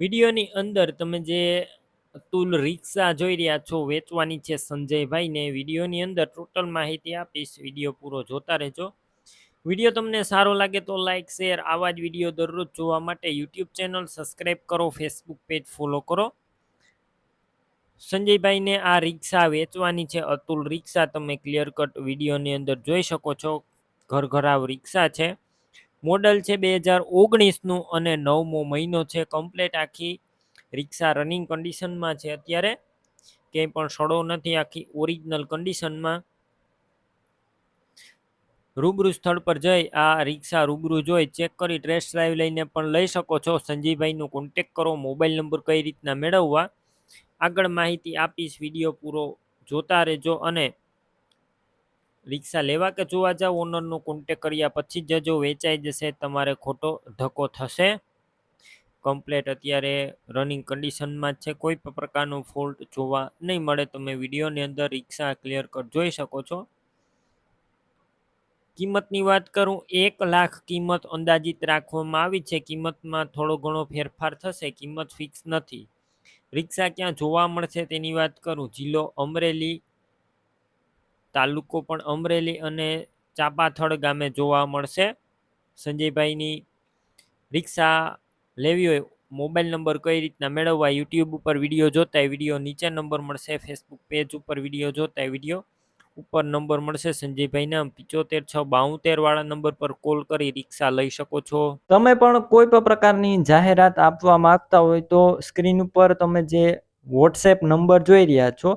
વિડીયોની અંદર તમે જે અતુલ રિક્ષા જોઈ રહ્યા છો, વેચવાની છે સંજયભાઈને વિડીયોની અંદર ટોટલ માહિતી આપીશ. વીડિયો પૂરો જોતા રહેજો. વીડિયો તમને સારો લાગે તો લાઇક શેર આવા જ વીડિયો દરરોજ જોવા માટે યુટ્યુબ ચેનલ સબસ્ક્રાઈબ કરો ફેસબુક પેજ ફોલો કરો. સંજયભાઈને આ રિક્ષા વેચવાની છે, અતુલ રિક્ષા. તમે ક્લિયર કટ વિડીયોની અંદર જોઈ શકો છો. ઘર ઘરાવ રિક્ષા છે. મોડલ છે બે હજાર ઓગણીસનું અને નવમો મહિનો છે કમ્પ્લેટ આખી રિક્ષા રનિંગ કન્ડિશનમાં છે અત્યારે. ક્યાંય પણ સડો નથી આખી ઓરિજિનલ કન્ડિશનમાં રૂબરૂ સ્થળ પર જઈ આ રિક્ષા રૂબરૂ જોઈ ચેક કરી ટેસ્ટ ડ્રાઈવ લઈને પણ લઈ શકો છો. સંજીવભાઈનો કોન્ટેક કરો મોબાઈલ નંબર કઈ રીતના મેળવવા. આગળ માહિતી આપીશ, વીડિયો પૂરો જોતા રહેજો અને રિક્ષા લેવા કે જોવા જાવ? ઓનરનો કોન્ટેક કર્યા પછી જ જો વેચાઈ જશે, તમારે ખોટો ધક્કો થશે? કમ્પ્લેટ અત્યારે રનિંગ કન્ડિશનમાં છે. કોઈ પણ પ્રકારનો ફોલ્ટ જોવા નહીં મળે. તમે વિડીયોની અંદર રિક્ષા ક્લિયર કટ જોઈ શકો છો. કિંમતની વાત કરું, એક લાખ કિંમત અંદાજિત રાખવામાં આવી છે. કિંમતમાં થોડો ઘણો ફેરફાર થશે. કિંમત ફિક્સ નથી. રિક્ષા ક્યાં જોવા મળશે તેની વાત કરું. જિલ્લો અમરેલી તાલુકો પણ અમરેલી અને ચાપાથળ ગામે જોવા મળશે. સંજયભાઈની રિક્ષા લેવી હોય, મોબાઈલ નંબર કઈ રીતના મેળવવા, યુટ્યુબ ઉપર વીડિયો જોતા વીડિયો નીચે નંબર મળશે, ફેસબુક પેજ ઉપર વીડિયો જોતા વીડિયો ઉપર નંબર મળશે. સંજયભાઈના પિચોતેર છ બાઉતેર વાળા નંબર પર કોલ કરી રિક્ષા લઈ શકો છો. તમે પણ કોઈ પણ પ્રકારની જાહેરાત આપવા માંગતા હોય તો સ્ક્રીન ઉપર તમે જે વોટ્સએપ નંબર જોઈ રહ્યા છો